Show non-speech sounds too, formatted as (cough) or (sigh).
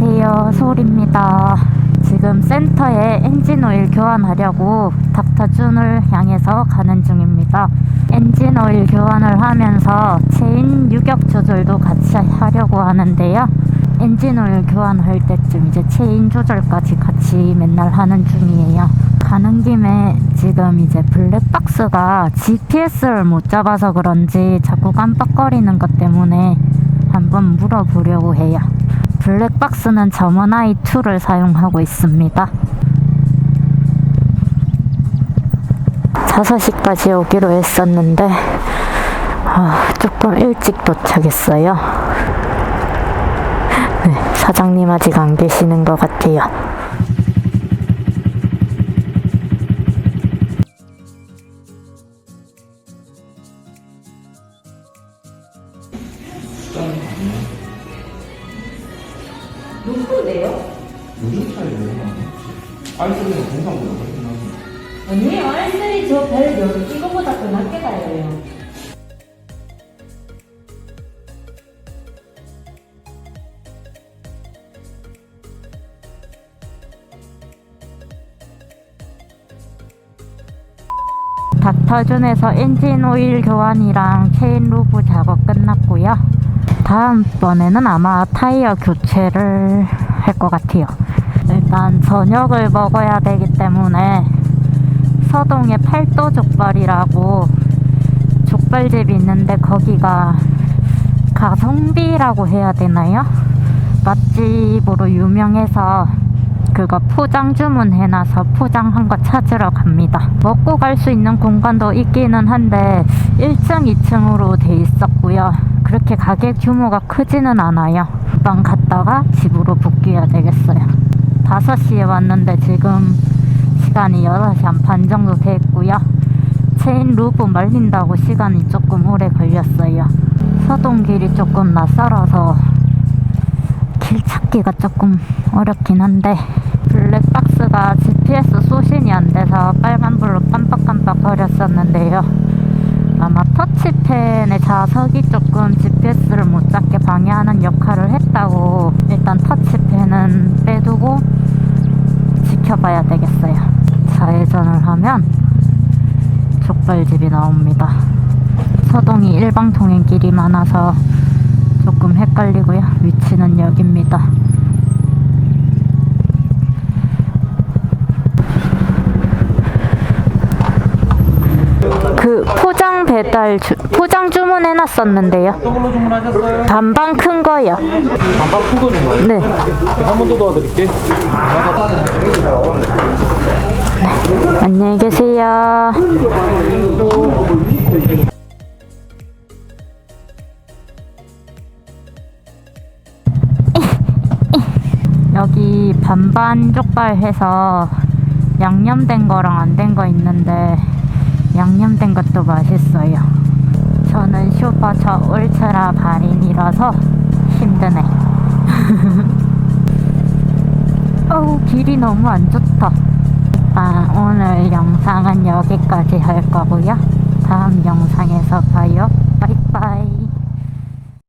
안녕하세요. 소울입니다. 지금 센터에 엔진 오일 교환하려고 닥터준을 향해서 가는 중입니다. 엔진 오일 교환을 하면서 체인 유격 조절도 같이 하려고 하는데요. 엔진 오일 교환할 때쯤 이제 체인 조절까지 같이 맨날 하는 중이에요. 가는 김에 지금 이제 블랙박스가 GPS를 못 잡아서 그런지 자꾸 깜빡거리는 것 때문에 한번 물어보려고 해요. 블랙박스는 점원아이 2를 사용하고 있습니다. 5시까지 오기로 했었는데 아, 조금 일찍 도착했어요. 네, 사장님 아직 안 계시는 것 같아요. 요즘 차이네요. 알쓰리는 공상보다 훨씬 나아요. 아니에요. R3 저별 이거보다 더 낮게 달려요. 닥터준에서 엔진 오일 교환이랑 체인 루브 작업 끝났고요. 다음번에는 아마 타이어 교체를 할것 같아요. 일단 저녁을 먹어야 되기 때문에 서동에 팔도 족발이라고 족발집이 있는데 거기가 가성비라고 해야 되나요? 맛집으로 유명해서 그거 포장 주문해놔서 포장한 거 찾으러 갑니다. 먹고 갈 수 있는 공간도 있기는 한데 1층, 2층으로 돼 있었고요. 그렇게 가게 규모가 크지는 않아요. 금방 갔다가 집으로 복귀해야 되겠어요. 5시에 왔는데 지금 시간이 6시 한 반 정도 됐고요. 체인 루브 말린다고 시간이 조금 오래 걸렸어요. 서동길이 조금 낯설어서 길 찾기가 조금 어렵긴 한데 블랙박스가 GPS 소신이 안 돼서 빨간불로 깜빡깜빡 거렸었는데요. 아마 터치펜의 자석이 조금 GPS를 못 잡게 방해하는 지켜봐야 되겠어요. 좌회전을 하면 족발집이 나옵니다. 서동이 일방통행길이 많아서 조금 헷갈리고요. 위치는 여기입니다. 그 포장 배달 주, 포장 주문해 놨었는데요. 저걸로 주문하셨어요? 반반 큰 거요. 반반 큰거 주문하요 네. 한 번 더 도와드릴게. 안녕히 계세요. 여기 반반 족발 해서 양념된 거랑 안 된 거 있는데 양념된 것도 맛있어요. 저는 슈퍼차 울트라 발인이라서 힘드네. (laughs) 어우 길이 너무 안 좋다. 아, 오늘 영상은 여기까지 할 거고요. 다음 영상에서 봐요.